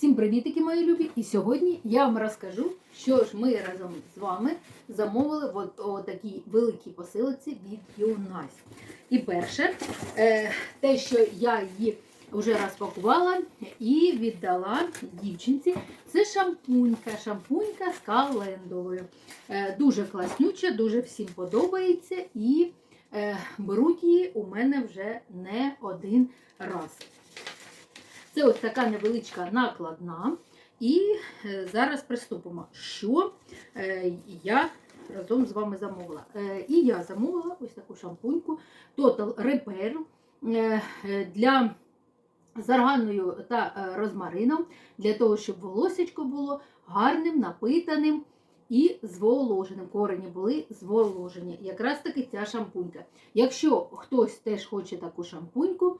Всім привітики, мої любі! І сьогодні я вам розкажу, що ж ми разом з вами замовили в такій великій посилці від Юнайс. І перше, е, те, що я її вже розпакувала і віддала дівчинці, це шампунька. Шампунька з календовою. Е, дуже класнюча, дуже всім подобається і е, беруть її у мене вже не один раз. Це ось така невеличка накладна. І е, зараз приступимо, що е, я разом з вами замовила. Е, і я замовила ось таку шампуньку Total Repair для з арганою та розмарином, для того, щоб волосечко було гарним, напитаним і зволоженим. Корені були зволожені. Якраз таки ця шампунька. Якщо хтось теж хоче таку шампуньку,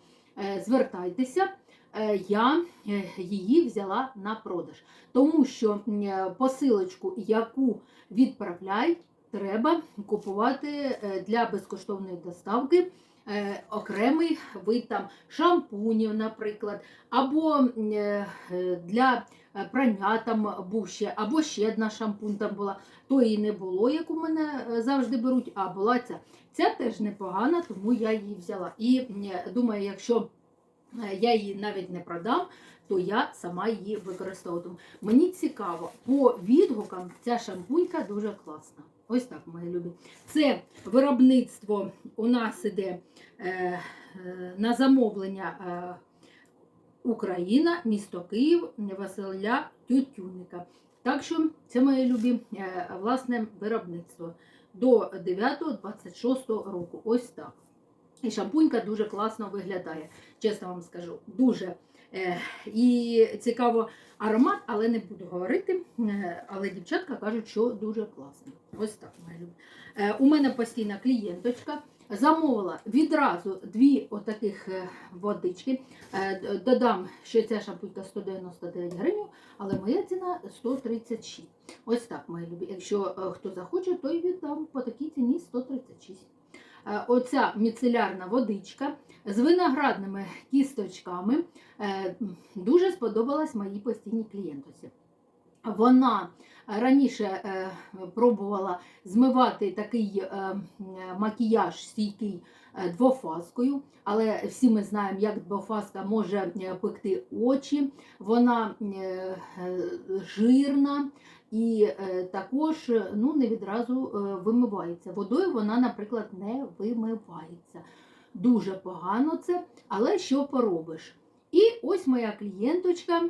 звертайтеся. Е, Я е, її взяла на продаж, тому що е, посилочку, яку відправляють, треба купувати для безкоштовної доставки окремий вид там шампунів, наприклад, або для прання там був ще, або ще одна шампунь там була. То і не було, як у мене завжди беруть, а була ця. Ця теж непогана, тому я її взяла. І думаю, якщо я її навіть не продам, то я сама її використовуватиму. Мені цікаво, по відгукам ця шампунька дуже класна. Ось так, мої любі. Це виробництво у нас іде е, е, на замовлення е, Україна, місто Київ, Василя Тютюнника. Так що це моє любі е, власне виробництво до 9-26 року. Ось так. І шампунька дуже класно виглядає, чесно вам скажу. Дуже. Е, і цікаво аромат, але не буду говорити. Е, але дівчатка кажуть, що дуже класно. Ось так, любі. Е, у мене постійна клієнточка. Замовила відразу дві отаких водички. Додам, що ця шампунька 199 гривень, але моя ціна 136. Ось так, мої любі. Якщо хто захоче, то й віддам по такій ціні 136. Е, Оця міцелярна водичка з виноградними кісточками е, дуже сподобалась моїй постійній клієнтосі. Вона раніше е, пробувала змивати такий макіяж стійкий двофазкою, але всі ми знаємо, як двофазка може пекти очі, вона жирна і е, також е, ну, не відразу е, вимивається. Водою вона, наприклад, не вимивається. Дуже погано це, але що поробиш? І ось моя клієнточка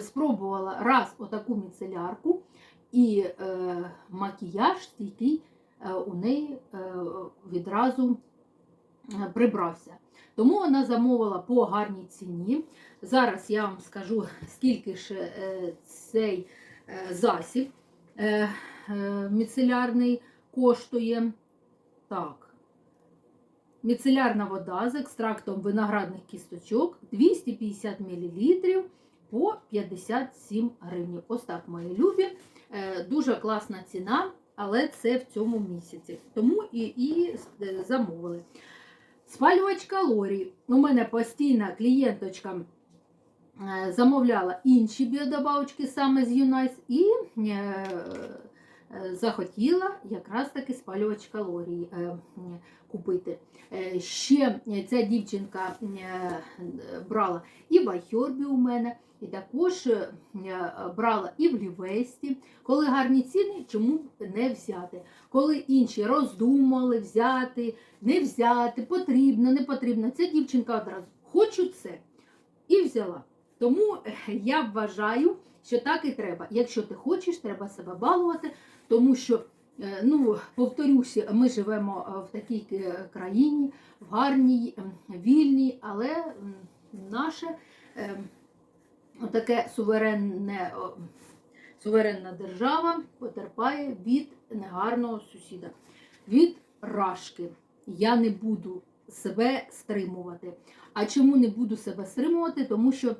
спробувала раз отаку міцелярку, і макіяж стійкий у неї відразу прибрався. Тому вона замовила по гарній ціні. Зараз я вам скажу, скільки ж цей засіб е, е, міцелярний коштує. Так. Міцелярна вода з екстрактом виноградних кісточок 250 мл по 57 гривень. Ось так, мої любі. Е, Дуже класна ціна, але це в цьому місяці. Тому і, і е, замовили. Спалювач калорій. У мене постійна клієнточка е, замовляла інші біодобавочки саме з Юнайс і е, е, захотіла якраз таки спалювач калорій е, купити. Е, Ще ця дівчинка е, брала і в Айхербі у мене, і також е, брала і в Лівесті. Коли гарні ціни, чому не взяти? Коли інші роздумали взяти, не взяти, потрібно, не потрібно. Ця дівчинка одразу хочу це і взяла. Тому е, я вважаю, що так і треба. Якщо ти хочеш, треба себе балувати, тому що, е, ну, повторюся, ми живемо е, в такій країні, в гарній, вільній, але наше таке суверенне, суверенна держава потерпає від негарного сусіда, від рашки. Я не буду себе стримувати. А чому не буду себе стримувати? Тому що,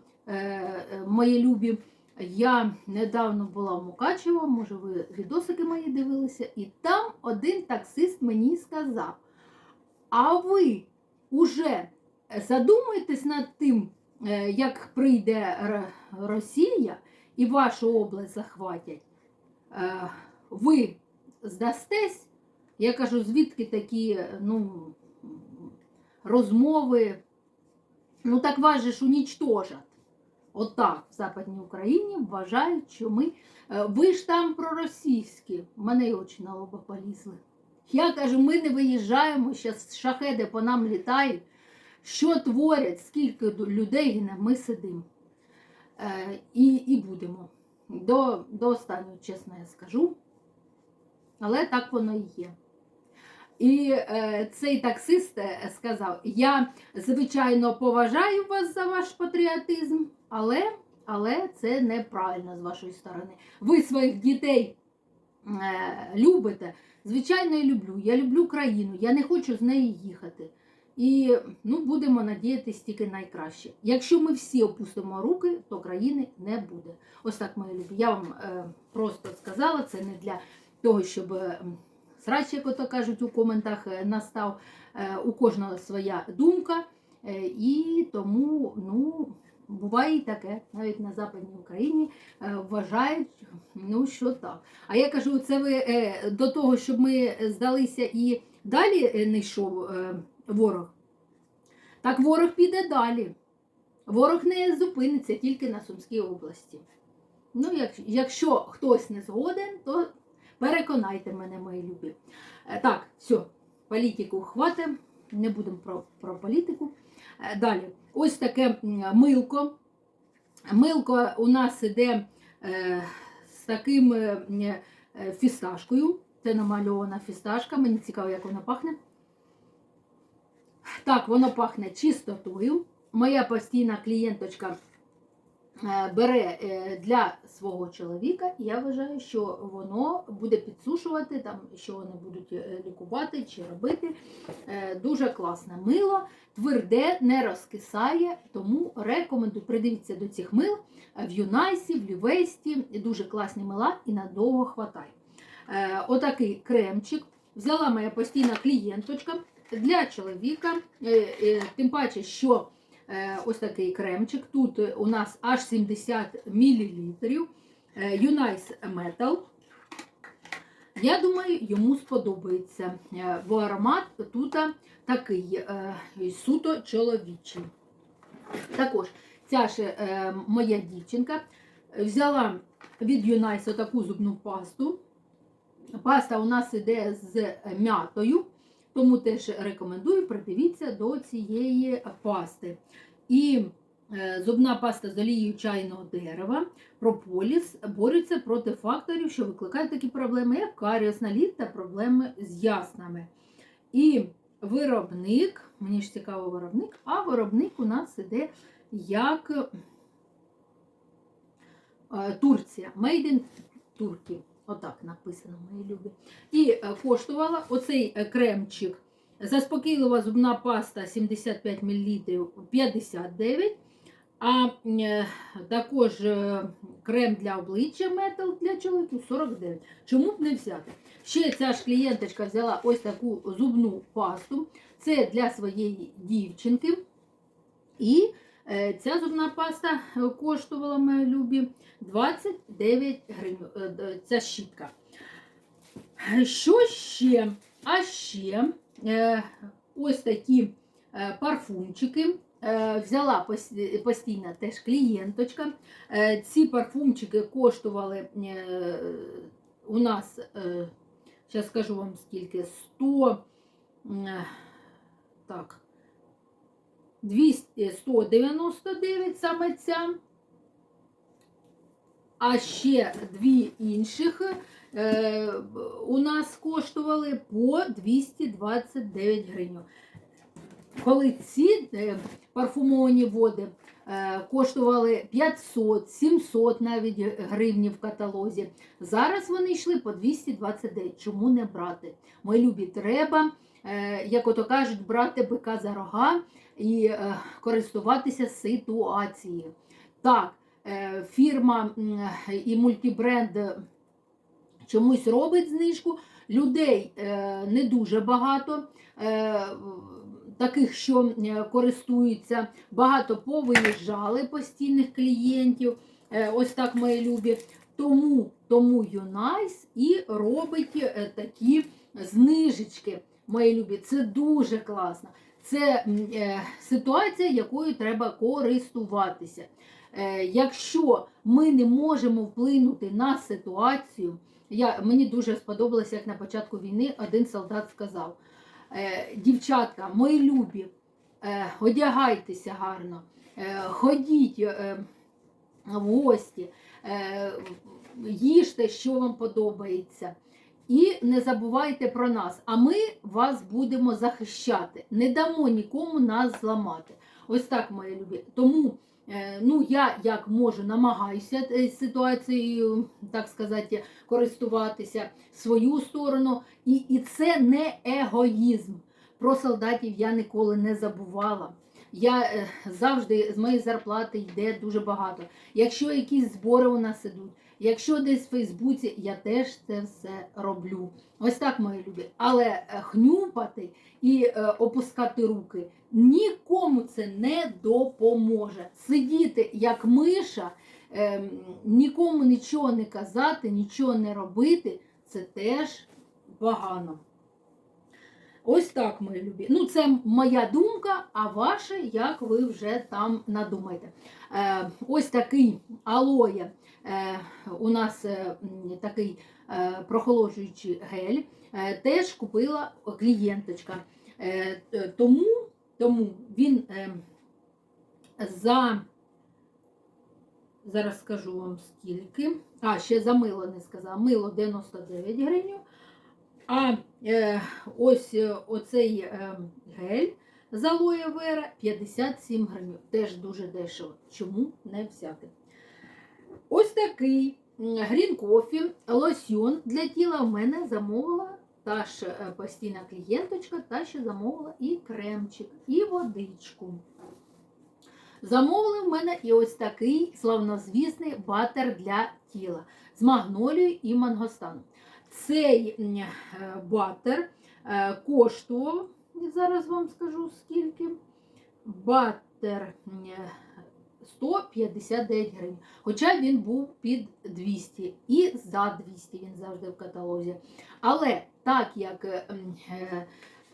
мої любі, я недавно була в Мукачево, може, ви відосики мої дивилися, і там один таксист мені сказав: А ви уже задумуєтесь над тим, е, як прийде Росія і вашу область захватять, е, ви здастесь, я кажу, звідки такі ну, розмови, ну так вас же ж унічтожать. Отак в Западній Україні вважають, що ми. е, Ви ж там проросійські, в мене й очі на лоба полізли. Я кажу, ми не виїжджаємо, зараз шахеди по нам літають. Що творять, скільки людей гине, ми сидимо. Е, і, і будемо. До, до останнього, чесно я скажу. Але так воно і є. І е, цей таксист е, сказав: Я, звичайно, поважаю вас за ваш патріотизм, але, але це неправильно з вашої сторони. Ви своїх дітей е, любите. Звичайно, я люблю. Я люблю країну, я не хочу з неї їхати. І ну, будемо надіятися тільки найкраще. Якщо ми всі опустимо руки, то країни не буде. Ось так, мої любі. Я вам е, просто сказала, це не для того, щоб е, срач, як ото кажуть у коментах, е, настав. Е, у кожного своя думка. І тому, ну, буває і таке, навіть на Западній Україні е, вважають, ну, що так. А я кажу, це ви е, до того, щоб ми здалися і далі е, не йшов ворог. Так ворог піде далі. Ворог не зупиниться тільки на Сумській області. Ну, як, якщо хтось не згоден, то переконайте мене, мої любі. Так, все, політику хватить, не будемо про, про політику. Е, Далі, ось таке милко. Милко у нас іде е, з таким е, фісташкою. Це намальована фісташка. Мені цікаво, як вона пахне. Так, воно пахне чистотою. Моя постійна клієнточка бере е, для свого чоловіка, і я вважаю, що воно буде підсушувати, там, що вони будуть е, лікувати чи робити. Е, Дуже класне мило, тверде, не розкисає, тому рекомендую. Придивіться до цих мил е, в Юнайсі, в Лівесті. Дуже класні мила і надовго хватає. Е, Отакий кремчик. Взяла моя постійна клієнточка для чоловіка, е, е, тим паче, що е, ось такий кремчик. Тут е, у нас аж 70 мл. Юнайс Metal. Я думаю, йому сподобається. Е, Бо аромат тут такий е, суто чоловічий. Також ця ж е, моя дівчинка взяла від Юнайс таку зубну пасту. Паста у нас іде з м'ятою, тому теж рекомендую придивіться до цієї пасти. І е, зубна паста з олією чайного дерева, прополіс бореться проти факторів, що викликають такі проблеми, як каріус, наліт та проблеми з яснами. І виробник, мені ж цікаво виробник, а виробник у нас іде як е, Турція. Made in Turkey. Отак написано, мої любі. І е, коштувала оцей е, кремчик. Заспокійлива зубна паста 75 мл 59. А е, також крем для обличчя метал для чоловіків 49. Чому б не взяти? Ще ця ж клієнточка взяла ось таку зубну пасту. Це для своєї дівчинки. І ця зубна паста е, коштувала мої любі 29 гривень. Е, Ця щітка. Що ще? А ще е, ось такі е, парфумчики. Е, Взяла пос- постійно теж клієнточка. Е, Ці парфумчики коштували е, у нас, зараз скажу вам скільки, 100, е, так, 200, 199 саме ця. А ще дві інших е, у нас коштували по 229 гривень. Коли ці е, парфумовані води е, коштували 500, 700 навіть гривні в каталозі, зараз вони йшли по 229. Чому не брати? Мої любі, треба, е, як ото кажуть, брати бика за рога і е, користуватися ситуацією. Так, е, фірма і мультибренд чомусь робить знижку. Людей е, не дуже багато. Е, таких, що е, користуються, багато повиїжджали постійних клієнтів. Е, Ось так мої любі. Тому, тому Юнайс і робить е, такі знижечки, мої любі. Це дуже класно. Це е, ситуація, якою треба користуватися. Е, якщо ми не можемо вплинути на ситуацію, я, мені дуже сподобалося, як на початку війни один солдат сказав: е, дівчатка, мої любі, одягайтеся гарно, ходіть в гості, їжте, що вам подобається. І не забувайте про нас, а ми вас будемо захищати. Не дамо нікому нас зламати. Ось так, мої любі. Тому е, ну, я як можу намагаюся е, ситуацією, так сказати, користуватися свою сторону. І, і це не егоїзм. Про солдатів я ніколи не забувала. Я е, завжди з моєї зарплати йде дуже багато. Якщо якісь збори у нас ідуть, якщо десь в Фейсбуці, я теж це все роблю. Ось так, мої любі. Але е, хнюпати і е, опускати руки нікому це не допоможе. Сидіти як миша, е, нікому нічого не казати, нічого не робити це теж погано. Ось так, мої любі. Ну, це моя думка, а ваша, як ви вже там надумаєте. Е, ось такий алоє. Е, у нас е, такий е, прохолоджуючий гель. Е, теж купила клієнточка. Е, тому, тому він е, за. Зараз скажу вам скільки. А, ще за мило не сказала. Мило 99 гривень. А е, ось е, оцей е, гель з алоє вера 57 гривень. Теж дуже дешево. Чому не взяти? Ось такий грін кофі, лосьон для тіла в мене замовила та ж е, постійна клієнточка, та ще замовила і кремчик, і водичку. Замовили в мене і ось такий славнозвісний батер для тіла з магнолією і мангостаном. Цей е, батер е, коштував, зараз вам скажу скільки. Батер е, 159 гривень. Хоча він був під 200 і за 200 він завжди в каталозі. Але так як е, е,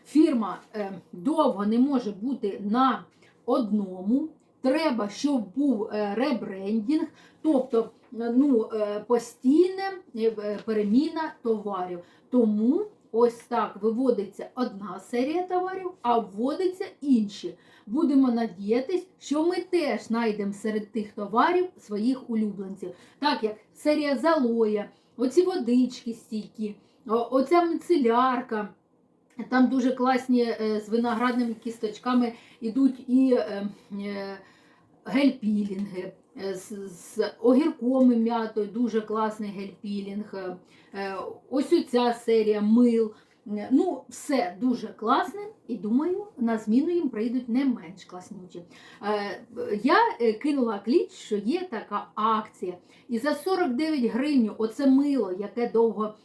фірма е, довго не може бути на одному, треба, щоб був е, ребрендінг, тобто ну, е, постійна е, переміна товарів. Тому ось так виводиться одна серія товарів, а вводиться інші. Будемо надіятись, що ми теж знайдемо серед тих товарів своїх улюбленців, так як серія залоя, оці водички стійкі, оця мицелярка. Там дуже класні е, з виноградними кісточками йдуть і е, е, гель-пілінги. З, огірком і м'ятою дуже класний гель-пілінг. Ось оця серія мил. Ну, все дуже класне, і думаю, на зміну їм прийдуть не менш класнючі. Я кинула кліч, що є така акція. І за 49 гривень оце мило, яке довго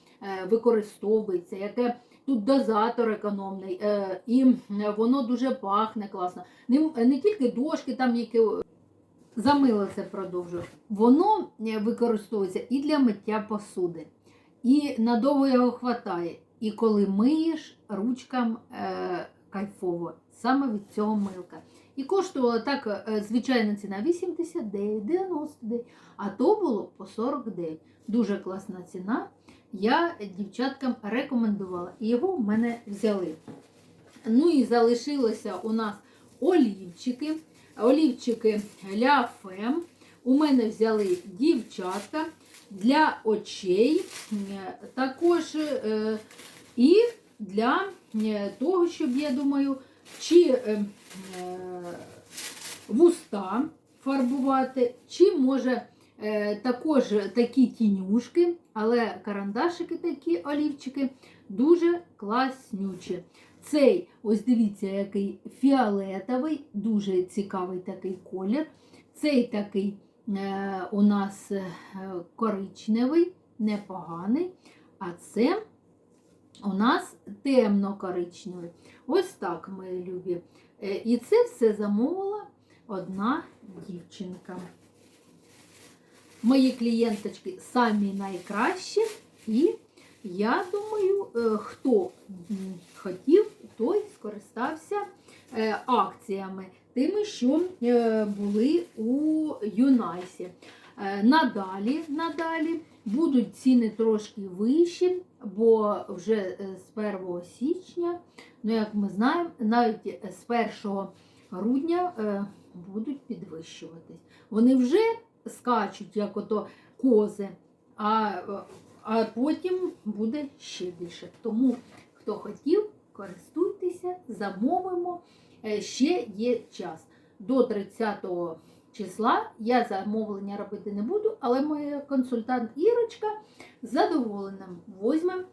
використовується, яке тут дозатор економний, е, і воно дуже пахне класно. Не, тільки дошки, там які за мило це продовжую. Воно е, використовується і для миття посуди, і надовго його хватає. І коли миєш ручкам е, кайфово, саме від цього милка. І коштувала так, е, звичайна ціна 89, 99, а то було по 49. Дуже класна ціна. Я дівчаткам рекомендувала, і його в мене взяли. Ну і залишилося у нас олівчики. Олівчики Ля Фем. У мене взяли дівчатка для очей, е, також е, і для е, того, щоб, я думаю, чи вуста фарбувати, чи може також такі тінюшки, але карандашики такі олівчики дуже класнючі. Цей, ось дивіться, який фіолетовий, дуже цікавий такий колір. Цей такий е, у нас е, коричневий, непоганий. А це у нас темно-коричневий. Ось так, мої любі. Е, І це все замовила одна дівчинка. Мої клієнточки самі найкращі, і я думаю, е, хто хотів, той скористався е, акціями, тими, що е, були у Юнайсі. Надалі, надалі будуть ціни трошки вищі, бо вже з 1 січня, ну як ми знаємо, навіть з 1 грудня будуть підвищуватись. Вони вже скачуть, як ото кози, а, а потім буде ще більше. Тому, хто хотів, користуйтеся, замовимо. Е, Ще є час. До 30 числа я замовлення робити не буду, але моя консультант Ірочка з задоволенням возьме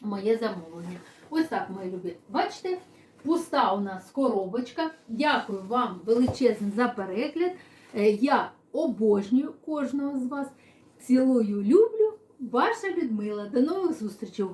моє замовлення. Ось так, мої любі. Бачите, пуста у нас коробочка. Дякую вам величезно за перегляд. Е, Я обожнюю кожного з вас. Цілую, люблю. Ваша Людмила. До нових зустрічей.